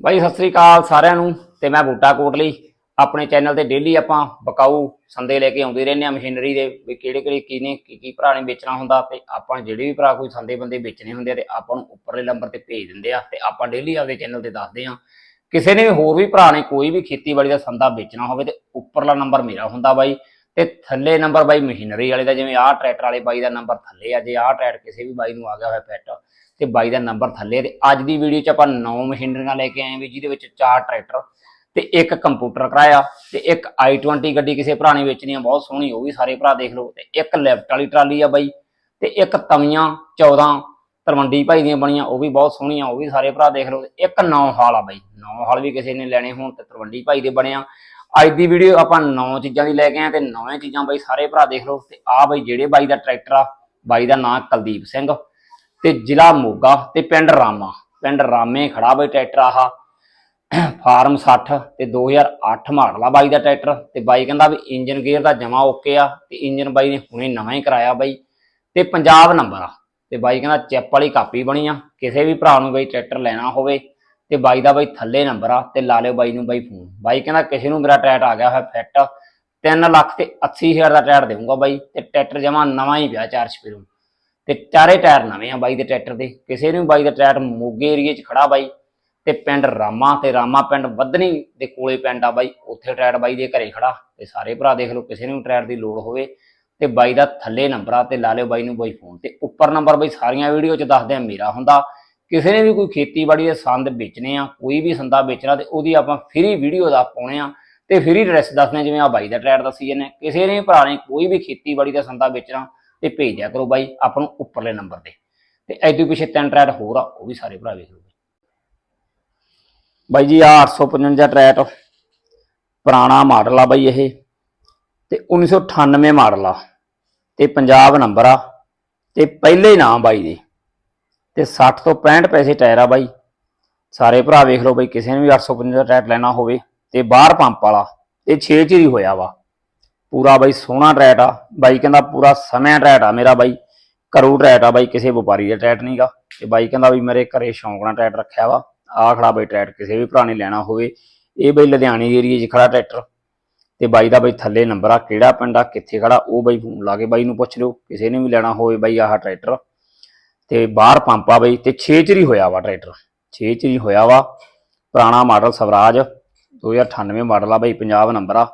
ਬਾਈ, ਸਤਿ ਸ੍ਰੀ ਅਕਾਲ ਸਾਰਿਆਂ ਨੂੰ ਤੇ ਮੈਂ ਬੂਟਾ ਕੋਟਲੀ ਆਪਣੇ ਚੈਨਲ ਤੇ ਡੇਲੀ ਆਪਾਂ ਬਕਾਊ ਸੰਦੇ ਲੈ ਕੇ ਆਉਂਦੇ ਰਹਿੰਦੇ ਆ ਮਸ਼ੀਨਰੀ ਦੇ ਵੀ ਕਿਹੜੇ ਕਿਹੜੇ ਕੀ ਨੇ ਕੀ ਕੀ ਭਰਾ ਨੇ ਵੇਚਣਾ ਹੁੰਦਾ ਤੇ ਆਪਾਂ ਜਿਹੜੇ ਵੀ ਭਰਾ ਕੋਈ ਸੰਦੇ ਬੰਦੇ ਵੇਚਣੇ ਹੁੰਦੇ ਆ ਤੇ ਆਪਾਂ ਨੂੰ ਉੱਪਰਲੇ ਨੰਬਰ ਤੇ ਭੇਜ ਦਿੰਦੇ ਆ ਤੇ ਆਪਾਂ ਡੇਲੀ ਆਪਦੇ ਚੈਨਲ ਤੇ ਦੱਸਦੇ ਆ ਕਿਸੇ ਨੇ ਵੀ ਹੋਰ ਵੀ ਭਰਾ ਨੇ ਕੋਈ ਵੀ ਖੇਤੀਬਾੜੀ ਦਾ ਸੰਦਾ ਵੇਚਣਾ ਹੋਵੇ ਤੇ ਉੱਪਰਲਾ ਨੰਬਰ ਮੇਰਾ ਹੁੰਦਾ ਬਾਈ। ਤੇ ਥੱਲੇ ਨੰਬਰ ਬਾਈ ਮਸ਼ੀਨਰੀ ਵਾਲੇ ਦਾ, ਜਿਵੇਂ ਆਹ ਟਰੈਕਟਰ ਵਾਲੇ ਬਾਈ ਦਾ ਨੰਬਰ ਥੱਲੇ ਆ, ਜੇ ਆਹ ਟਰੈਕਟਰ ਕਿਸੇ ਵੀ ਬਾਈ ਨੂੰ ਆ ਗਿਆ ਹੋਇਆ ਫਿੱਟ ਤੇ ਬਾਈ ਦਾ ਨੰਬਰ ਥੱਲੇ ਤੇ ਅੱਜ ਦੀ ਵੀਡੀਓ 'ਚ ਆਪਾਂ ਨੌ ਮਸ਼ੀਨਰੀਆਂ ਲੈ ਕੇ ਆਏ ਵੀ ਜਿਹਦੇ ਵਿੱਚ ਚਾਰ ਟਰੈਕਟਰ ਤੇ ਇੱਕ ਕੰਪਿਊਟਰ ਕਰਾਇਆ, ਤੇ ਇੱਕ i20 ਗੱਡੀ ਕਿਸੇ ਭਰਾ ਨੇ ਵੇਚਣੀ ਆ, ਬਹੁਤ ਸੋਹਣੀ, ਉਹ ਵੀ ਸਾਰੇ ਭਰਾ ਦੇਖ ਲਓ, ਤੇ ਇੱਕ ਲੈਫਟ ਵਾਲੀ ਟਰਾਲੀ ਆ ਬਾਈ, ਤੇ ਇੱਕ ਤਵੀਆਂ 14 ਤਰਵੰਡੀ ਭਾਈ ਦੀਆਂ ਬਣੀਆਂ, ਉਹ ਵੀ ਬਹੁਤ ਸੋਹਣੀਆਂ, ਉਹ ਵੀ ਸਾਰੇ ਭਰਾ ਦੇਖ ਲਓ ਇੱਕ ਨੌ ਹਾਲ ਆ ਬਾਈ, ਨੌ ਹਾਲ ਵੀ ਕਿਸੇ ਨੇ ਲੈਣੇ ਹੋਣ ਤੇ ਤਰਵੰਡੀ ਭਾਈ ਦੇ ਬਣਿਆ ਅੱਜ ਦੀ ਵੀਡੀਓ ਆਪਾਂ ਨੌ ਚੀਜ਼ਾਂ ਦੀ ਲੈ ਕੇ ਆਏ ਤੇ ਨੌਵੇਂ ਚੀਜ਼ਾਂ ਬਾਈ ਸਾਰੇ ਭਰਾ ਦੇਖ ਲਓ ਤੇ ਆ ਬਾਈ ਜਿਹੜੇ ਬਾਈ ਦਾ ਟਰੈਕਟਰ ਆ, ਬਾਈ ਦਾ ਨਾਮ ਕੁਲਦੀਪ ਸਿੰਘ ਤੇ ਜ਼ਿਲ੍ਹਾ ਮੋਗਾ ਤੇ ਪਿੰਡ ਰਾਮਾ, ਪਿੰਡ ਰਾਮੇ ਖੜਾ ਬਾਈ ਟਰੈਕਟਰ ਆਹ। ਫਾਰਮ 60 ਤੇ 2008 ਮਾਡਲ ਆ ਬਾਈ ਦਾ ਟਰੈਕਟਰ ਤੇ ਬਾਈ ਕਹਿੰਦਾ ਵੀ ਇੰਜਨ ਗੇਅਰ ਦਾ ਜਮਾ ਓਕੇ ਆ ਤੇ ਇੰਜਨ ਬਾਈ ਨੇ ਹੁਣੇ ਨਵਾਂ ਹੀ ਕਰਾਇਆ ਬਾਈ ਤੇ ਪੰਜਾਬ ਨੰਬਰ ਆ ਤੇ ਬਾਈ ਕਹਿੰਦਾ ਚੈਪ ਵਾਲੀ ਕਾਪੀ ਬਣੀ ਆ, ਕਿਸੇ ਵੀ ਭਰਾ ਨੂੰ ਬਈ ਟਰੈਕਟਰ ਲੈਣਾ ਹੋਵੇ ਤੇ ਬਾਈ ਦਾ ਬਾਈ ਥੱਲੇ ਨੰਬਰ ਆ, ਤੇ ਲਾ ਲਿਓ ਬਾਈ ਨੂੰ ਬਾਈ ਫੋਨ ਬਾਈ ਕਹਿੰਦਾ ਕਿਸੇ ਨੂੰ ਮੇਰਾ ਟਰੈਟ ਆ ਗਿਆ ਹੋਇਆ ਫਿੱਟ। 3 ਲੱਖ ਤੇ 80 ਹਜ਼ਾਰ ਦਾ ਟਰੈਟ ਦੇਊਂਗਾ ਬਾਈ, ਤੇ ਟਰੈਕਟਰ ਜਮਾ ਨਵਾਂ ਹੀ ਪਿਆ ਚਾਰ ਸਪੀਰੂ ਤੇ ਚਾਰੇ ਟਾਇਰ ਨਵੇਂ ਆ ਬਾਈ ਦੇ ਟਰੈਕਟਰ ਦੇ। ਕਿਸੇ ਨੂੰ ਬਾਈ ਦਾ ਟਰੈਕਟਰ ਮੋਗੇ ਏਰੀਏ 'ਚ ਖੜਾ ਬਾਈ, ਤੇ ਪਿੰਡ ਰਾਮਾ, ਤੇ ਰਾਮਾ ਪਿੰਡ ਵਧਣੀ ਦੇ ਕੋਲੇ ਪਿੰਡ ਆ ਬਾਈ, ਉੱਥੇ ਟਰੈਟ ਬਾਈ ਦੇ ਘਰੇ ਖੜਾ। ਤੇ ਸਾਰੇ ਭਰਾ ਦੇਖ ਲਓ ਕਿਸੇ ਨੂੰ ਟਰੈਟ ਦੀ ਲੋੜ ਹੋਵੇ। ਤੇ ਬਾਈ ਦਾ ਥੱਲੇ ਨੰਬਰ ਆ, ਤੇ ਲਾ ਲਿਓ ਬਾਈ ਨੂੰ ਬਾਈ ਫੋਨ ਤੇ ਉੱਪਰ ਨੰਬਰ ਬਾਈ ਸਾਰੀਆਂ ਵੀਡੀਓ 'ਚ ਦੱਸਦੇ ਆ, ਮੇਰਾ ਹੁੰਦਾ। ਕਿਸੇ ਨੇ ਵੀ ਕੋਈ ਖੇਤੀਬਾੜੀ ਦੇ ਸੰਦ ਵੇਚਣੇ ਆ, ਕੋਈ ਵੀ ਸੰਦਾ ਵੇਚਣਾ ਤੇ ਉਹਦੀ ਆਪਾਂ ਫ੍ਰੀ ਵੀਡੀਓ ਦਾ ਪਾਉਣੇ ਆ ਤੇ ਫ੍ਰੀ ਐਡਰੈਸ ਦੱਸਣੇ ਜਿਵੇਂ ਆ ਬਾਈ ਦਾ ਟਰੈਕਟਰ ਦੱਸੀ ਜਾਂਦੇ ਕਿਸੇ ਨੇ ਭਰਾ ਨੇ ਕੋਈ ਵੀ ਖੇਤੀਬਾੜੀ ਦਾ ਸੰਦਾ ਵੇਚਣਾ ਤੇ ਭੇਜ ਦਿਆ ਕਰੋ ਬਾਈ ਆਪਾਂ ਨੂੰ ਉੱਪਰਲੇ ਨੰਬਰ ਤੇ। ਤੇ ਐਦੋਂ ਪਿੱਛੇ ਤਿੰਨ ਟਰੈਟ ਹੋਰ ਆ, ਉਹ ਵੀ ਸਾਰੇ ਭਰਾ ਵੇਖ ਲਓ ਬਾਈ। ਜੀ ਆ 855 ਟਰੈਟ ਪੁਰਾਣਾ ਮਾਡਲ ਆ ਬਾਈ ਇਹ ਤੇ 1998 ਮਾਡਲ ਆ ਤੇ ਪੰਜਾਬ ਨੰਬਰ ਆ ਤੇ ਪਹਿਲੇ ਨਾਮ ਬਾਈ ਦੇ। ਤੇ 60 ਤੋਂ 65 ਪੈਸੇ ਟਾਇਰ ਆ ਬਾਈ। ਸਾਰੇ ਭਰਾ ਵੇਖ ਲਓ ਬਾਈ, ਕਿਸੇ ਨੇ ਵੀ 855 ਦਾ ਟਰੈਟ ਲੈਣਾ ਹੋਵੇ ਤੇ ਬਾਹਰ ਪੰਪ ਵਾਲਾ, ਇਹ 6 ਚ ਹੀ ਹੋਇਆ ਵਾ। ਪੂਰਾ ਬਾਈ ਸੋਹਣਾ ਟਰੈਟ ਆ। ਬਾਈ ਕਹਿੰਦਾ ਪੂਰਾ ਸਮਿਆਂ ਟਰੈਟ ਆ ਮੇਰਾ ਬਾਈ। ਘਰੂ ਟਰੈਟ ਆ ਬਾਈ, ਕਿਸੇ ਵਪਾਰੀ ਦਾ ਟਰੈਟ ਨਹੀਂਗਾ ਤੇ ਬਾਈ ਕਹਿੰਦਾ ਵੀ ਮੇਰੇ ਘਰੇ ਸ਼ੌਂਕ ਨਾਲ ਟਰੈਟ ਰੱਖਿਆ ਵਾ। ਆ ਖੜਾ ਬਾਈ ਟਰੈਟ ਕਿਸੇ ਵੀ ਭਰਾ ਨੇ ਲੈਣਾ ਹੋਵੇ। ਇਹ ਬਾਈ ਲੁਧਿਆਣੇ ਏਰੀਏ 'ਚ ਖੜਾ ਟਰੈਕਟਰ। ਤੇ ਬਾਈ ਦਾ ਬਾਈ ਥੱਲੇ ਨੰਬਰ ਆ, ਕਿਹੜਾ ਪਿੰਡ ਆ, ਕਿੱਥੇ ਖੜਾ, ਉਹ ਬਾਈ ਫੋਨ ਲਾ ਕੇ ਬਾਈ ਨੂੰ ਪੁੱਛ ਲਿਓ। ਕਿਸੇ ਨੇ ਵੀ ਲੈਣਾ ਹੋਵੇ ਬਾਈ ਆਹ ਟਰੈਕਟਰ। ਤੇ ਬਾਹਰ ਪੰਪ ਆ ਬਈ, ਤੇ 6 ਚਰੀ ਹੋਇਆ ਵਾ ਟਰੈਕਟਰ। 6 ਚਰੀ ਹੋਇਆ ਵਾ। ਪੁਰਾਣਾ ਮਾਡਲ ਸਵਰਾਜ 2098 ਮਾਡਲ ਆ ਬਾਈ ਪੰਜਾਬ ਨੰਬਰ ਆ।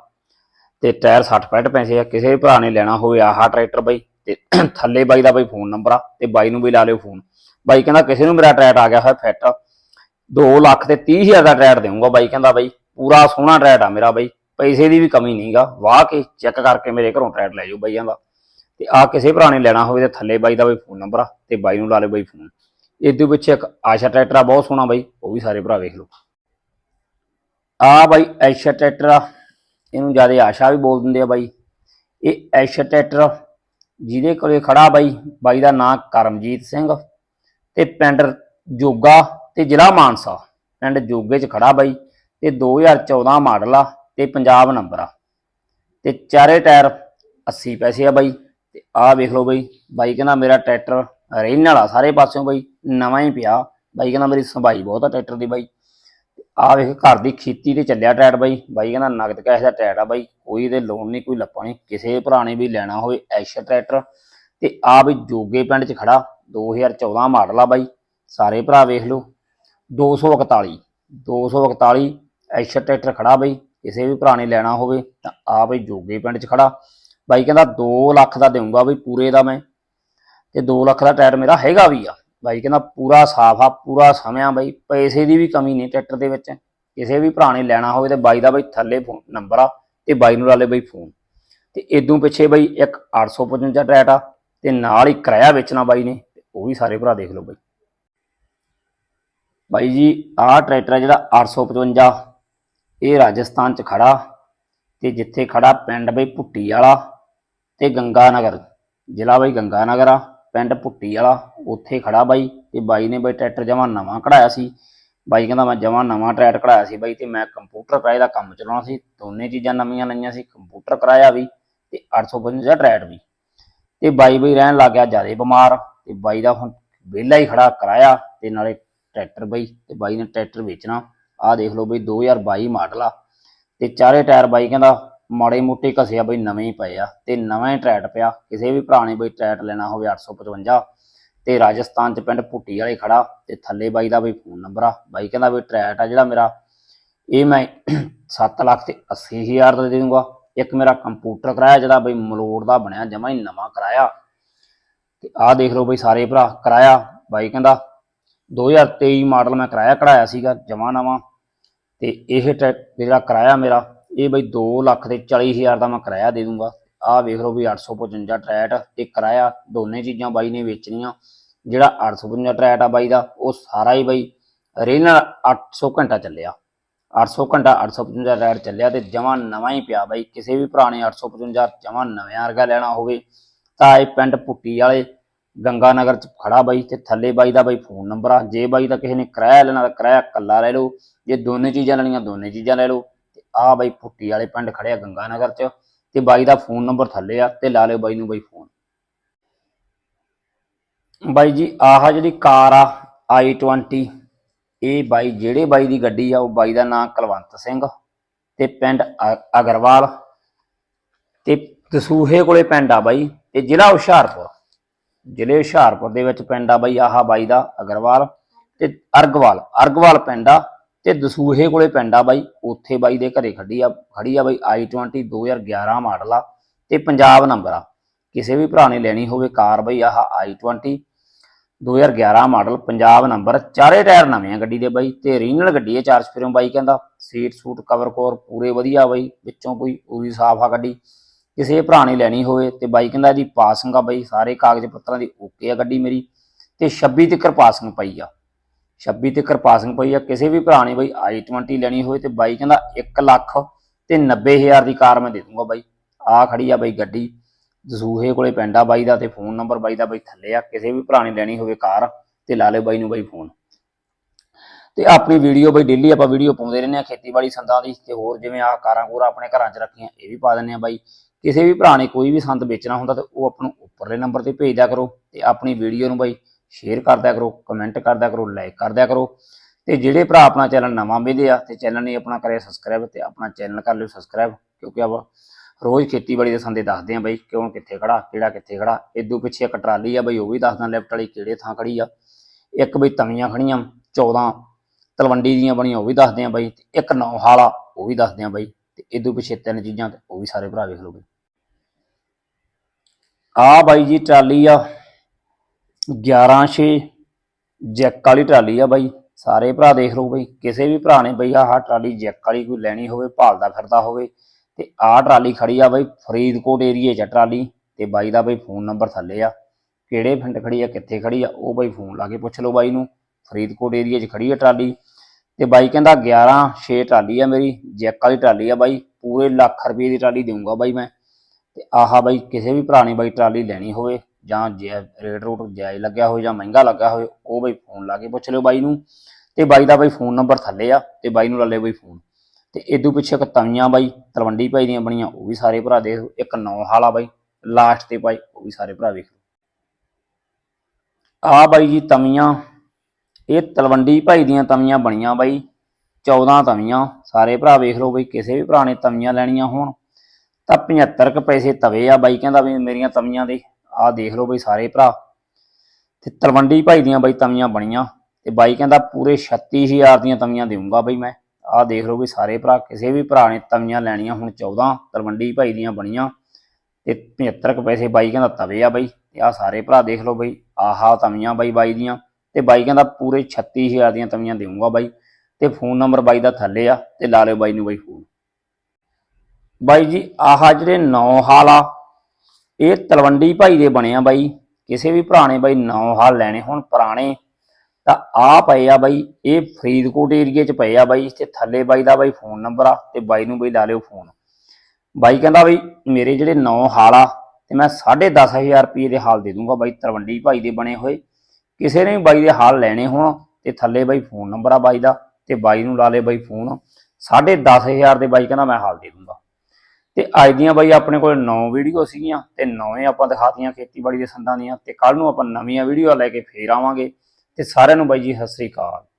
ਤੇ ਟਾਇਰ 60 65 ਪੈਸੇ ਆ। ਕਿਸੇ ਵੀ ਭਰਾ ਨੇ ਲੈਣਾ ਹੋਵੇ ਆਹ ਟਰੈਕਟਰ ਬਈ, ਤੇ ਥੱਲੇ ਬਾਈ ਦਾ ਬਈ ਫੋਨ ਨੰਬਰ ਆ, ਤੇ ਬਾਈ ਨੂੰ ਵੀ ਲਾ ਲਿਓ ਫੋਨ। ਬਾਈ ਕਹਿੰਦਾ ਕਿਸੇ ਨੂੰ ਮੇਰਾ ਟਰੈਟ ਆ ਗਿਆ ਹੋਇਆ ਫਿੱਟ। 2 ਲੱਖ ਤੇ 30 ਹਜ਼ਾਰ ਦਾ ਟਰੈਟ ਦੇਊਂਗਾ ਬਾਈ ਕਹਿੰਦਾ ਬਾਈ। ਪੂਰਾ ਸੋਹਣਾ ਟਰੈਟ ਆ ਮੇਰਾ ਬਾਈ। ਪੈਸੇ ਦੀ ਵੀ ਕਮੀ ਨਹੀਂਗਾ। ਵਾਹ ਕੇ ਚੈੱਕ ਕਰਕੇ ਮੇਰੇ ਘਰੋਂ ਟਰੈਟ ਲੈ ਜਾਓ ਬਾਈ ਕਹਿੰਦਾ ਤੇ ਆ ਕਿਸੇ ਭਰਾ ਨੇ ਲੈਣਾ ਹੋਵੇ ਤੇ ਥੱਲੇ ਬਾਈ ਦਾ ਬਈ ਫੋਨ ਨੰਬਰ ਆ ਤੇ ਬਾਈ ਨੂੰ ਲਾ ਲਿਓ ਬਾਈ ਫੋਨ ਇਹਦੇ ਪਿੱਛੇ ਇੱਕ ਆਸ਼ਾ ਟਰੈਕਟਰ ਆ, ਬਹੁਤ ਸੋਹਣਾ ਬਾਈ, ਉਹ ਵੀ ਸਾਰੇ ਭਰਾ ਵੇਖ ਲਓ। ਆ ਬਾਈ ਆਸ਼ਾ ਟਰੈਕਟਰ ਆ, ਇਹਨੂੰ ਜ਼ਿਆਦਾ ਆਸ਼ਾ ਵੀ ਬੋਲ ਦਿੰਦੇ ਆ ਬਾਈ। ਇਹ ਆਸ਼ਾ ਟਰੈਕਟਰ ਜਿਹਦੇ ਕੋਲੇ ਖੜਾ ਬਾਈ ਬਾਈ ਦਾ ਨਾਂ ਕਰਮਜੀਤ ਸਿੰਘ ਤੇ ਪਿੰਡ ਜੋਗਾ ਤੇ ਜ਼ਿਲ੍ਹਾ ਮਾਨਸਾ। ਪਿੰਡ ਜੋਗੇ 'ਚ ਖੜਾ ਬਾਈ ਤੇ 2014 ਮਾਡਲ ਆ ਤੇ ਪੰਜਾਬ ਨੰਬਰ ਆ। ਤੇ ਚਾਰੇ ਟਾਇਰ 80 ਪੈਸੇ ਆ ਬਾਈ। ਤੇ ਆਹ ਵੇਖ ਲਓ ਬਾਈ ਬਾਈ ਕਹਿੰਦਾ ਮੇਰਾ ਟਰੈਕਟਰ ਰਹਿਣ ਵਾਲਾ ਸਾਰੇ ਪਾਸਿਓਂ ਬਾਈ, ਨਵਾਂ ਹੀ ਪਿਆ। ਬਾਈ ਕਹਿੰਦਾ ਮੇਰੀ ਸੰਭਾਈ ਬਹੁਤ ਆ ਟਰੈਕਟਰ ਦੀ ਬਾਈ। ਆਹ ਵੇਖ ਘਰ ਦੀ ਖੇਤੀ ਤੇ ਚੱਲਿਆ ਟਰੈਕਟਰ ਬਾਈ। ਬਾਈ ਕਹਿੰਦਾ ਨਗਦ ਕੈਸ਼ ਦਾ ਟਰੈਕਟਰ ਆ ਬਾਈ, ਕੋਈ ਇਹਦੇ ਲੋਨ ਨਹੀਂ, ਕੋਈ ਲੱਪਾ ਨਹੀਂ। ਕਿਸੇ ਭਰਾ ਨੇ ਵੀ ਲੈਣਾ ਹੋਵੇ ਐਸ਼ਰ ਟਰੈਕਟਰ। ਤੇ ਆ ਬਈ ਜੋਗੇ ਪਿੰਡ 'ਚ ਖੜਾ 2014 ਮਾਡਲ ਆ ਬਾਈ। ਸਾਰੇ ਭਰਾ ਵੇਖ ਲਓ। 241 241 ਐਸ਼ਰ ਟਰੈਕਟਰ ਖੜਾ ਬਈ। ਕਿਸੇ ਵੀ ਭਰਾ ਨੇ ਲੈਣਾ ਹੋਵੇ ਤਾਂ ਆ ਬਈ ਜੋਗੇ ਪਿੰਡ 'ਚ ਖੜਾ। ਬਾਈ ਕਹਿੰਦਾ 2 ਲੱਖ ਦਾ ਦੇਊਂਗਾ ਬਈ ਪੂਰੇ ਦਾ ਮੈਂ। ਤੇ 2 ਲੱਖ ਦਾ ਟਾਇਰ ਮੇਰਾ ਹੈਗਾ ਵੀ ਆ। ਬਾਈ ਕਹਿੰਦਾ ਪੂਰਾ ਸਾਫ਼ ਆ, ਪੂਰਾ ਸਮਿਆ ਬਾਈ, ਪੈਸੇ ਦੀ ਵੀ ਕਮੀ ਨਹੀਂ ਟਰੈਕਟਰ ਦੇ ਵਿੱਚ। ਕਿਸੇ ਵੀ ਭਰਾ ਨੇ ਲੈਣਾ ਹੋਵੇ ਤੇ ਬਾਈ ਦਾ ਬਾਈ ਥੱਲੇ ਫੋਨ ਨੰਬਰ ਆ ਤੇ ਬਾਈ ਨੂੰ ਲਾ ਲੈ ਬਈ ਫੋਨ। ਤੇ ਇਦੋਂ ਪਿੱਛੇ ਬਈ ਇੱਕ 855 ਟਰੈਟ ਆ ਤੇ ਨਾਲ ਹੀ ਕਿਰਾਇਆ ਵੇਚਣਾ ਬਾਈ ਨੇ ਉਹ ਵੀ ਸਾਰੇ ਭਰਾ ਦੇਖ ਲਓ ਬਾਈ। ਬਾਈ ਜੀ, ਆਹ ਟਰੈਕਟਰ ਆ ਜਿਹੜਾ 855 ਇਹ ਰਾਜਸਥਾਨ ਚ ਖੜਾ ਤੇ ਜਿੱਥੇ ਖੜਾ ਪਿੰਡ ਬਈ ਭੁੱਟੀ ਵਾਲਾ। ਤੇ ਗੰਗਾ ਨਗਰ, ਜ਼ਿਲ੍ਹਾ ਬਾਈ ਗੰਗਾ ਨਗਰ ਆ, ਪਿੰਡ ਭੁੱਟੀ ਵਾਲਾ, ਉੱਥੇ ਖੜਾ ਬਾਈ ਤੇ ਬਾਈ ਨੇ ਬਈ ਟਰੈਕਟਰ ਜਮਾ ਨਵਾਂ ਕਢਾਇਆ ਸੀ। ਬਾਈ ਕਹਿੰਦਾ ਮੈਂ ਜਮਾ ਨਵਾਂ ਟਰੈਕਟਰ ਕਢਾਇਆ ਸੀ ਬਾਈ ਤੇ ਮੈਂ ਕੰਪਿਊਟਰ ਕਰਾਏ ਦਾ ਕੰਮ ਚਲਾਉਣਾ ਸੀ, ਦੋਨੇ ਚੀਜ਼ਾਂ ਨਵੀਆਂ ਲਈਆਂ ਸੀ, ਕੰਪਿਊਟਰ ਕਰਾਇਆ ਵੀ ਤੇ 855 ਦਾ ਟਰੈਕਟਰ ਵੀ। ਤੇ ਬਾਈ ਬਈ ਰਹਿਣ ਲੱਗ ਗਿਆ ਜ਼ਿਆਦਾ ਬਿਮਾਰ ਤੇ ਬਾਈ ਦਾ ਹੁਣ ਵਿਹਲਾ ਹੀ ਖੜਾ ਕਰਾਇਆ ਤੇ ਨਾਲੇ ਟਰੈਕਟਰ ਬਈ ਤੇ ਬਾਈ ਨੇ ਟਰੈਕਟਰ ਵੇਚਣਾ। ਆਹ ਦੇਖ ਲਓ ਬਈ 2022 ਮਾਡਲ ਆ। ਤੇ ਚਾਰੇ ਟਾਇਰ ਬਾਈ ਕਹਿੰਦਾ ਮਾੜੇ ਮੋਟੇ ਘਸਿਆ ਬਈ ਨਵੇਂ ਹੀ ਪਏ ਆ ਤੇ ਨਵਾਂ ਹੀ ਟਰੈਟ ਪਿਆ। ਕਿਸੇ ਵੀ ਭਰਾ ਨੇ ਬਈ ਟਰੈਟ ਲੈਣਾ ਹੋਵੇ 855 ਤੇ ਰਾਜਸਥਾਨ ਚ ਪਿੰਡ ਭੁੱਟੀ ਵਾਲੇ ਖੜਾ ਤੇ ਥੱਲੇ ਬਾਈ ਦਾ ਬਈ ਫੋਨ ਨੰਬਰ ਆ। ਬਾਈ ਕਹਿੰਦਾ ਵੀ ਟਰੈਟ ਆ ਜਿਹੜਾ ਮੇਰਾ, ਇਹ ਮੈਂ 7 ਲੱਖ ਤੇ 80 ਹਜ਼ਾਰ ਦਾ ਦੇ ਦੂੰਗਾ ਇੱਕ ਮੇਰਾ ਕੰਪਿਊਟਰ ਕਰਾਇਆ ਜਿਹੜਾ ਬਈ ਮਲੋੜ ਦਾ ਬਣਿਆ, ਜਮਾ ਹੀ ਨਵਾਂ ਕਰਾਇਆ। ਤੇ ਆਹ ਦੇਖ ਲਓ ਬਈ ਸਾਰੇ ਭਰਾ, ਕਰਾਇਆ। ਬਾਈ ਕਹਿੰਦਾ 2023 ਮਾਡਲ ਮੈਂ ਕਰਾਇਆ, ਕਢਾਇਆ ਸੀਗਾ ਜਮਾ ਨਵਾਂ। ਤੇ ਇਹ ਟਰੈਕ ਜਿਹੜਾ ਕਰਾਇਆ ਮੇਰਾ ਇਹ ਬਈ 2 ਲੱਖ ਤੇ 40 ਹਜ਼ਾਰ ਦਾ ਮੈਂ ਕਿਰਾਇਆ ਦੇ ਦੂੰਗਾ। ਆਹ ਵੇਖ ਲਓ ਵੀ 855 ਟਰੈਟ ਤੇ ਕਿਰਾਇਆ ਦੋਨੇ ਚੀਜ਼ਾਂ ਬਾਈ ਨੇ ਵੇਚਣੀਆਂ। ਜਿਹੜਾ 855 ਟਰੈਟ ਆ ਬਾਈ ਦਾ, ਉਹ ਸਾਰਾ ਹੀ ਬਾਈ ਰੀਨਲ 800 ਘੰਟਾ ਚੱਲਿਆ। 800 ਘੰਟਾ 855 ਟਰੈਟ ਚੱਲਿਆ ਤੇ ਜਮਾਂ ਨਵਾਂ ਹੀ ਪਿਆ ਬਾਈ। ਕਿਸੇ ਵੀ ਭਰਾ ਨੇ 855 ਜਮਾਂ ਨਵੇਂ ਵਰਗਾ ਲੈਣਾ ਹੋਵੇ, ਤਾਂ ਇਹ ਪਿੰਡ ਪੁੱਟੀ ਵਾਲੇ ਗੰਗਾ ਨਗਰ ਚ ਖੜਾ ਬਾਈ ਤੇ ਥੱਲੇ ਬਾਈ ਦਾ ਬਾਈ ਫੋਨ ਨੰਬਰ ਆ। ਜੇ ਬਾਈ ਦਾ ਕਿਸੇ ਨੇ ਕਿਰਾਇਆ ਲੈਣਾ ਤਾਂ ਕਿਰਾਇਆ ਇਕੱਲਾ ਲੈ ਲਓ। ਜੇ ਦੋਨੇ ਚੀਜ਼ਾਂ ਲੈਣੀਆਂ, ਦੋਨੇ ਚੀਜ਼ਾਂ ਲੈ ਲਓ। ਆ ਬਾਈ ਪੁੱਟੀ ਵਾਲੇ ਪਿੰਡ ਖੜਿਆ ਗੰਗਾ ਨਗਰ ਚ ਤੇ ਬਾਈ ਦਾ ਫੋਨ ਨੰਬਰ ਥੱਲੇ ਆ ਤੇ ਲਾ ਲਿਓ ਬਾਈ ਨੂੰ ਬਾਈ ਫੋਨ। ਬਾਈ ਜੀ, ਆਹ ਜਿਹੜੀ ਕਾਰ ਆ i20 ਇਹ ਬਾਈ ਜਿਹੜੇ ਬਾਈ ਦੀ ਗੱਡੀ ਆ, ਉਹ ਬਾਈ ਦਾ ਨਾਮ ਕੁਲਵੰਤ ਸਿੰਘ ਤੇ ਪਿੰਡ ਅ- ਅਗਰਵਾਲ ਤੇ ਦਸੂਹੇ ਕੋਲੇ ਪਿੰਡ ਆ ਬਾਈ, ਤੇ ਜ਼ਿਲ੍ਹਾ ਹੁਸ਼ਿਆਰਪੁਰ। ਜ਼ਿਲ੍ਹੇ ਹੁਸ਼ਿਆਰਪੁਰ ਦੇ ਵਿੱਚ ਪਿੰਡ ਆ ਬਾਈ, ਆਹ ਬਾਈ ਦਾ ਅਗਰਵਾਲ ਤੇ ਅਰਗਵਾਲ ਅਰਗਵਾਲ ਪਿੰਡ ਆ। ਤੇ ਦਸੂਹੇ ਕੋਲੇ ਪਿੰਡ ਆ ਬਾਈ, ਉੱਥੇ ਬਾਈ ਦੇ ਘਰੇ ਖੜੀ ਆ ਖੜੀ ਆ ਬਾਈ i20 2011 ਮਾਡਲ ਆ ਤੇ ਪੰਜਾਬ ਨੰਬਰ ਆ। ਕਿਸੇ ਵੀ ਭਰਾ ਨੇ ਲੈਣੀ ਹੋਵੇ ਕਾਰ ਬਾਈ, ਆਹ i20 2011 ਮਾਡਲ, ਪੰਜਾਬ ਨੰਬਰ। ਚਾਰੇ ਟਾਇਰ ਨਵੇਂ ਆ ਗੱਡੀ ਦੇ ਬਾਈ ਤੇ ਰੀਨਲ ਗੱਡੀ ਹੈ ਚਾਰ ਸਪੀਰੋਂ ਬਾਈ ਕਹਿੰਦਾ। ਸੀਟ ਸੂਟ ਕਵਰ ਕੋਰ ਪੂਰੇ ਵਧੀਆ ਬਾਈ, ਵਿੱਚੋਂ ਕੋਈ ਪੂਰੀ ਸਾਫ਼ ਆ ਗੱਡੀ। ਕਿਸੇ ਭਰਾ ਨੇ ਲੈਣੀ ਹੋਵੇ ਤੇ ਬਾਈ ਕਹਿੰਦਾ ਜੀ ਪਾਸਿੰਗ ਆ ਬਾਈ, ਸਾਰੇ ਕਾਗਜ਼ ਪੱਤਰਾਂ ਦੀ ਓਕੇ ਆ ਗੱਡੀ ਮੇਰੀ। ਤੇ 26 ਤੱਕ ਪਾਸਿੰਗ ਪਈ ਆ। 26 ਕਿਰਪਾ ਸਿੰਘ ਪਈ ਆ, ਕਿਸੇ ਵੀ ਭਰਾ ਨੇ ਬਾਈ i20 ਲੈਣੀ ਹੋਵੇ ਤੇ ਬਾਈ ਕਹਿੰਦਾ 1 ਲੱਖ ਤੇ 90 ਹਜ਼ਾਰ ਦੀ ਕਾਰ ਮੈਂ ਦੇ ਦੂੰਗਾ ਬਾਈ। ਆ ਖੜੀ ਆ ਬਾਈ ਗੱਡੀ ਦਸੂਹੇ ਕੋਲੇ ਪਿੰਡ ਆ ਬਾਈ ਦਾ ਤੇ ਫੋਨ ਨੰਬਰ ਬਾਈ ਦਾ ਬਾਈ ਥੱਲੇ ਆ, ਕਿਸੇ ਵੀ ਭਰਾ ਨੇ ਲੈਣੀ ਹੋਵੇ ਕਾਰ ਤੇ ਲਾ ਲਿਓ ਬਾਈ ਨੂੰ ਬਾਈ ਫੋਨ ਤੇ ਆਪਣੀ ਵੀਡੀਓ ਬਈ ਡੇਲੀ ਆਪਾਂ ਵੀਡੀਓ ਪਾਉਂਦੇ ਰਹਿੰਦੇ ਆ ਖੇਤੀਬਾੜੀ ਸੰਦਾਂ ਦੀ ਤੇ ਹੋਰ ਜਿਵੇਂ ਆਹ ਕਾਰਾਂ ਕੂਰਾਂ ਆਪਣੇ ਘਰਾਂ 'ਚ ਰੱਖੀਆਂ, ਇਹ ਵੀ ਪਾ ਦਿੰਦੇ ਆ ਬਾਈ। ਕਿਸੇ ਵੀ ਭਰਾ ਨੇ ਕੋਈ ਵੀ ਸੰਦ ਵੇਚਣਾ ਹੁੰਦਾ ਤੇ ਉਹ ਆਪਾਂ ਨੂੰ ਉੱਪਰਲੇ ਨੰਬਰ ਤੇ ਭੇਜਦਾ ਕਰੋ ਤੇ ਆਪਣੀ ਵੀਡੀਓ ਨੂੰ ਬਾਈ ਸ਼ੇਅਰ ਕਰਦਿਆ ਕਰੋ ਕਮੈਂਟ ਕਰਦਿਆ ਕਰੋ ਲਾਈਕ ਕਰਦਿਆ ਕਰੋ। ਤੇ ਜਿਹੜੇ ਭਰਾ ਆਪਣਾ ਚੈਨਲ ਨਵਾਂ ਵੇਲੇ ਆ ਤੇ ਚੈਨਲ ਨੇ ਆਪਣਾ ਕਰਿਆ ਸਬਸਕ੍ਰਾਈਬ ਤੇ ਆਪਣਾ ਚੈਨਲ ਕਰ ਲਿਓ ਸਬਸਕ੍ਰਾਈਬ ਕਿਉਂਕਿ ਆਪਾਂ ਰੋਜ਼ ਖੇਤੀਬਾੜੀ ਦੇ ਸੰਦੇ ਦੱਸਦੇ ਆ ਬਾਈ ਕਿਉਂ ਕਿੱਥੇ ਖੜਾ ਕਿਹੜਾ ਕਿੱਥੇ ਖੜਾ ਇਦੋਂ ਪਿੱਛੇ ਇੱਕ ਟਰਾਲੀ ਆ ਬਈ, ਉਹ ਵੀ ਦੱਸਦਾ ਲੈਫਟ ਵਾਲੀ ਕਿਹੜੇ ਥਾਂ ਖੜੀ ਆ। ਇੱਕ ਬਈ ਤਵੀਆਂ ਖੜੀਆਂ 14 ਤਲਵੰਡੀ ਦੀਆਂ ਬਣੀਆਂ, ਉਹ ਵੀ ਦੱਸਦੇ ਆ ਬਾਈ। ਤੇ ਇੱਕ ਨੌ ਹਾਲਾ, ਉਹ ਵੀ ਦੱਸਦੇ ਆ ਬਾਈ। ਤੇ ਇਦੋਂ ਪਿੱਛੇ ਤਿੰਨ ਚੀਜ਼ਾਂ ਉਹ ਵੀ ਸਾਰੇ ਭਰਾ ਵੇਖ ਲਓ ਆ ਬਾਈ ਜੀ ਟਰਾਲੀ ਆ 11 6 ਜੈਕ ਵਾਲੀ ਟਰਾਲੀ ਆ ਬਾਈ। ਸਾਰੇ ਭਰਾ ਦੇਖ ਲਓ ਬਾਈ। ਕਿਸੇ ਵੀ ਭਰਾ ਨੇ ਬਈ, ਆਹ ਟਰਾਲੀ ਜੈਕ ਵਾਲੀ ਕੋਈ ਲੈਣੀ ਹੋਵੇ, ਭਾਲਦਾ ਫਿਰਦਾ ਹੋਵੇ, ਤੇ ਆਹ ਟਰਾਲੀ ਖੜੀ ਆ ਬਾਈ ਫਰੀਦਕੋਟ ਏਰੀਏ 'ਚ ਆ ਟਰਾਲੀ, ਤੇ ਬਾਈ ਦਾ ਬਾਈ ਫੋਨ ਨੰਬਰ ਥੱਲੇ ਆ। ਕਿਹੜੇ ਪਿੰਡ ਖੜੀ ਆ, ਕਿੱਥੇ ਖੜੀ ਆ, ਉਹ ਬਾਈ ਫੋਨ ਲਾ ਕੇ ਪੁੱਛ ਲਓ ਬਾਈ ਨੂੰ। ਫਰੀਦਕੋਟ ਏਰੀਏ 'ਚ ਖੜੀ ਆ ਟਰਾਲੀ, ਤੇ ਬਾਈ ਕਹਿੰਦਾ 11 6 ਟਰਾਲੀ ਆ ਮੇਰੀ, ਜੈਕ ਵਾਲੀ ਟਰਾਲੀ ਆ ਬਾਈ। ਪੂਰੇ ਲੱਖ ਰੁਪਏ ਦੀ ਟਰਾਲੀ ਦੇਊਂਗਾ ਬਾਈ ਮੈਂ। ਤੇ ਆਹਾ ਬਾਈ, ਕਿਸੇ ਵੀ ਭਰਾ ਨੇ ਬਾਈ ਟਰਾਲੀ ਲੈਣੀ ਹੋਵੇ ਜਾਂ ਜੈ ਰੇਟ ਰੂਟ ਜਾਇਜ਼ ਲੱਗਿਆ ਹੋਵੇ ਜਾਂ ਮਹਿੰਗਾ ਲੱਗਾ ਹੋਵੇ, ਉਹ ਬਈ ਫੋਨ ਲਾ ਕੇ ਪੁੱਛ ਲਿਓ ਬਾਈ ਨੂੰ। ਤੇ ਬਾਈ ਦਾ ਬਈ ਫੋਨ ਨੰਬਰ ਥੱਲੇ ਆ, ਤੇ ਬਾਈ ਨੂੰ ਲਾ ਲਿਓ ਬਈ ਫੋਨ ਤੇ ਇਦੋਂ ਪਿੱਛੇ ਇੱਕ ਤਵੀਆਂ ਬਾਈ, ਤਲਵੰਡੀ ਭਾਈ ਦੀਆਂ ਬਣੀਆਂ, ਉਹ ਵੀ ਸਾਰੇ ਭਰਾ ਦੇਖ ਲਓ। ਇੱਕ ਨੌ ਹਾਲਾ ਬਾਈ ਲਾਸਟ ਤੇ ਭਾਈ, ਉਹ ਵੀ ਸਾਰੇ ਭਰਾ ਵੇਖ ਲਓ। ਆ ਬਾਈ ਜੀ ਤਵੀਆਂ ਇਹ ਤਲਵੰਡੀ ਭਾਈ ਦੀਆਂ ਤਵੀਆਂ ਬਣੀਆਂ ਬਾਈ 14 ਤਵੀਆਂ ਸਾਰੇ ਭਰਾ ਵੇਖ ਲਓ ਬਈ, ਕਿਸੇ ਵੀ ਭਰਾ ਨੇ ਤਵੀਆਂ ਲੈਣੀਆਂ ਹੋਣ, ਤਾਂ 75 ਕ ਪੈਸੇ ਤਵੇ ਆ ਬਾਈ। ਕਹਿੰਦਾ ਵੀ ਮੇਰੀਆਂ ਤਵੀਆਂ ਦੇ ਆਹ ਦੇਖ ਲਓ ਬਈ ਸਾਰੇ ਭਰਾ। ਤੇ ਤਲਵੰਡੀ ਭਾਈ ਦੀਆਂ ਬਾਈ ਤਵੀਆਂ ਬਣੀਆਂ। ਤੇ ਬਾਈ ਕਹਿੰਦਾ ਪੂਰੇ 36000 ਦੀਆਂ ਤਵੀਆਂ ਦੇਊਂਗਾ ਬਈ ਮੈਂ। ਆਹ ਦੇਖ ਲਓ ਵੀ ਸਾਰੇ ਭਰਾ, ਕਿਸੇ ਵੀ ਭਰਾ ਨੇ ਤਵੀਆਂ ਲੈਣੀਆਂ ਹੁਣ 14 ਤਲਵੰਡੀ ਭਾਈ ਦੀਆਂ ਬਣੀਆਂ। ਤੇ 75 ਕ ਪੈਸੇ ਬਾਈ ਕਹਿੰਦਾ ਤਵੇ ਆ ਬਾਈ। ਤੇ ਆਹ ਸਾਰੇ ਭਰਾ ਦੇਖ ਲਓ ਬਈ, ਆਹਾ ਤਵੀਆਂ ਬਾਈ ਬਾਈ ਦੀਆਂ। ਤੇ ਬਾਈ ਕਹਿੰਦਾ ਪੂਰੇ 36000 ਦੀਆਂ ਤਵੀਆਂ ਦੇਊਂਗਾ ਬਾਈ। ਤੇ ਫੋਨ ਨੰਬਰ ਬਾਈ ਦਾ ਥੱਲੇ ਆ, ਤੇ ਲਾ ਲਿਓ ਬਾਈ ਨੂੰ ਬਾਈ ਫੋਨ। ਬਾਈ ਜੀ, ਆਹਾ ਜਿਹੜੇ ਨੌ ਹਾਲ ਆ ਇਹ ਤਲਵੰਡੀ ਭਾਈ ਦੇ ਬਣੇ ਆ ਬਾਈ। ਕਿਸੇ ਵੀ ਭਰਾ ਨੇ ਬਾਈ ਨੌ ਹਾਲ ਲੈਣੇ ਹੁਣ ਪੁਰਾਣੇ, ਤਾਂ ਆ ਪਏ ਆ ਬਾਈ। ਇਹ ਫਰੀਦਕੋਟ ਏਰੀਏ ਚ ਪਏ ਆ ਬਾਈ, ਤੇ ਥੱਲੇ ਬਾਈ ਦਾ ਬਾਈ ਫੋਨ ਨੰਬਰ ਆ, ਤੇ ਬਾਈ ਨੂੰ ਬਾਈ ਲਾ ਲਿਓ ਫੋਨ ਬਾਈ ਕਹਿੰਦਾ ਬਾਈ ਮੇਰੇ ਜਿਹੜੇ ਨੌ ਹਾਲ ਆ, ਤੇ ਮੈਂ 10500 ਰੁਪਏ ਦੇ ਹਾਲ ਦੇ ਦੂੰਗਾ ਬਾਈ, ਤਲਵੰਡੀ ਭਾਈ ਦੇ ਬਣੇ ਹੋਏ। ਕਿਸੇ ਨੇ ਵੀ ਬਾਈ ਦੇ ਹਾਲ ਲੈਣੇ ਹੋਣ, ਤੇ ਥੱਲੇ ਬਾਈ ਫੋਨ ਨੰਬਰ ਆ ਬਾਈ ਦਾ, ਤੇ ਬਾਈ ਨੂੰ ਲਾ ਲੇ ਬਾਈ ਫੋਨ 10500 ਦੇ ਬਾਈ ਕਹਿੰਦਾ ਮੈਂ ਹਾਲ ਦੇ ਦੂੰਗਾ। ਤੇ ਅੱਜ ਦੀਆਂ ਬਾਈ ਆਪਣੇ ਕੋਲ 9 ਵੀਡੀਓ ਸੀਗੀਆਂ ਤੇ ਨੌਵੇਂ ਆਪਾਂ ਦਿਖਾਤੀਆਂ ਖੇਤੀਬਾੜੀ ਦੇ ਸੰਦਾਂ ਦੀਆਂ ਤੇ ਕੱਲ ਨੂੰ ਆਪਾਂ ਨਵੀਆਂ ਵੀਡੀਓ ਲੈ ਕੇ ਫੇਰ ਆਵਾਂਗੇ ਤੇ ਸਾਰਿਆਂ ਨੂੰ ਬਾਈ ਜੀ ਸਤਿ ਸ੍ਰੀ ਅਕਾਲ।